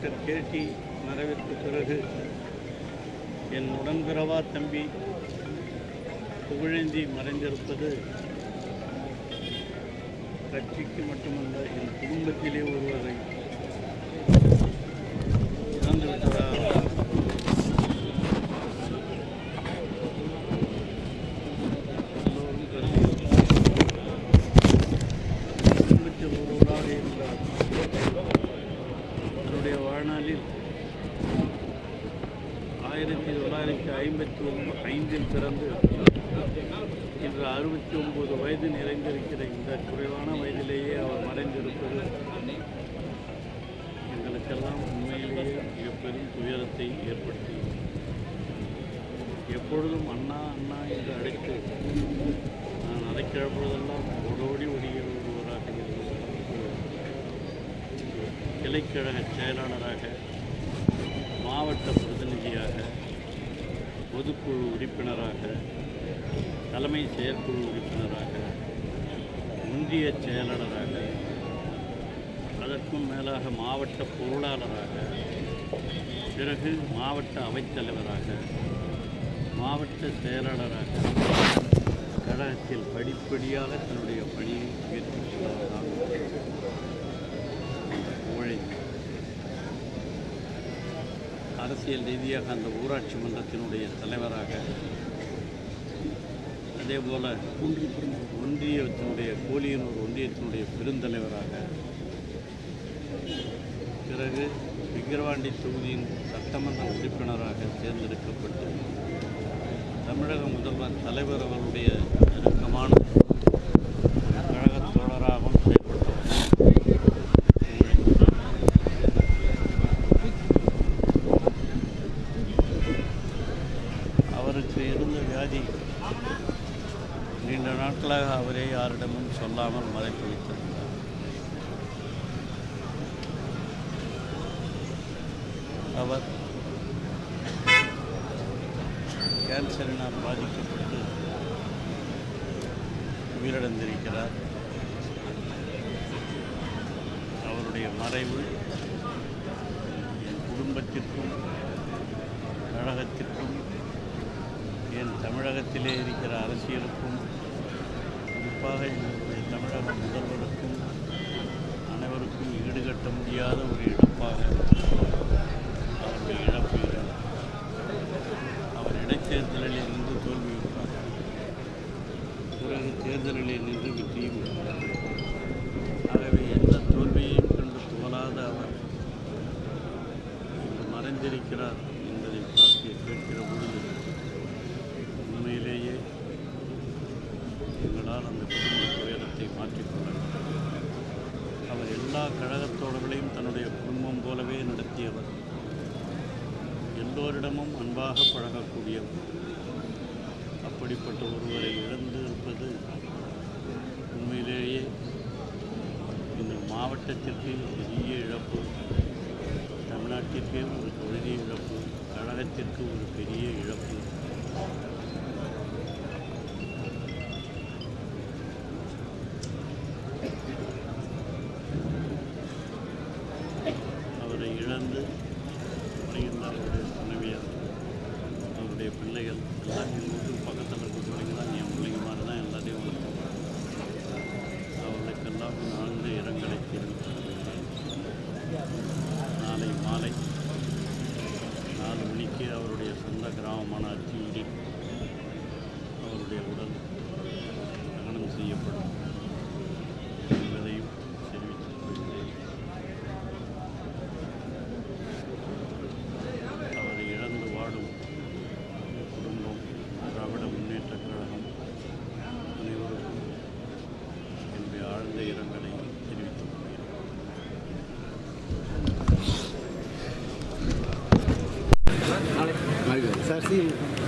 கேட்டி மறைவிற்கு பிறகு என் உடன்பிறவா தம்பி புகழேந்தி மறைந்திருப்பது கட்சிக்கு மட்டுமல்ல என் குடும்பத்திலே ஒருவரை இறந்துவிட்டதாக எல்லோரும் கருதுகிறோம். குடும்பத்தில் ஒருவராக இருந்தார் தன்னுடைய வாழ்நாளில் ஆயிரத்தி தொள்ளாயிரத்தி ஐம்பத்தி ஒன்பது ஐந்தில் பிறந்து இன்று அறுபத்தி ஒன்பது வயது நிறைந்திருக்கிற இந்த குறைவான வயதிலேயே அவர் மறைந்திருப்பது எங்களுக்கெல்லாம் உண்மையிலேயே மிகப்பெரும் துயரத்தை ஏற்படுத்தி எப்பொழுதும் அண்ணா அண்ணா என்று அழைத்து நான் அழைக்கிற ஓடோடி ஓடிய ஒருவராக கிளைக்கழக செயலாளராக மாவட்ட பிரதிநிதியாக பொதுக்குழு உறுப்பினராக தலைமை செயற்குழு உறுப்பினராக ஒன்றிய செயலாளராக அதற்கும் மேலாக மாவட்ட பொருளாளராக பிறகு மாவட்ட அவைத்தலைவராக மாவட்ட செயலாளராக கழகத்தில் படிப்படியாக தன்னுடைய பணியை அரசியல் ரீதியாக அந்த ஊராட்சி மன்றத்தினுடைய தலைவராக அதே போல் ஒன்றியத்தினுடைய கோலியனூர் ஒன்றியத்தினுடைய பெருந்தலைவராக பிறகு விக்கிரவாண்டி தொகுதியின் சட்டமன்ற உறுப்பினராக தேர்ந்தெடுக்கப்பட்டு தமிழக முதல்வர் தலைவர் அவருடைய நெருக்கமான இருந்த வியாதி. நீண்ட நாட்களாக அவரே யாரிடமும் சொல்லாமல் மறைத்து வைத்திருந்தார். அவர் கேன்சரினால் பாதிக்கப்பட்டு உயிரிழந்திருக்கிறார். அவருடைய மறைவு என் குடும்பத்திற்கும் கழகத்திற்கும் தமிழகத்திலே இருக்கிற அரசியலுக்கும் குறிப்பாக எங்களுடைய தமிழக முதல்வருக்கும் அனைவருக்கும் ஈடுகட்ட முடியாத ஒரு இழப்பாக அவருடைய இழப்பு அவர் இடைத்தேர்தலில் இருந்து தோல்வியுற்றார் பிறகு தேர்தலில் நின்று வெற்றியும் ஆகவே எந்த தோல்வியையும் கண்டு துவலாத அவர் இன்று மறைந்திருக்கிறார் என்பதை பார்த்து கேட்கிற பொழுது உண்மையிலேயே எங்களால் அந்த குடும்ப துயரத்தை மாற்றிக்கொள்ள அவர் எல்லா கழகத்தோழர்களையும் தன்னுடைய குடும்பம் போலவே நடத்தியவர். எல்லோரிடமும் அன்பாக பழகக்கூடியவர். அப்படிப்பட்ட ஒருவரை இழந்து இருப்பது உண்மையிலேயே இந்த மாவட்டத்திற்கு பெரிய இழப்பு. அவருடைய பிள்ளைகள் எல்லாம் phim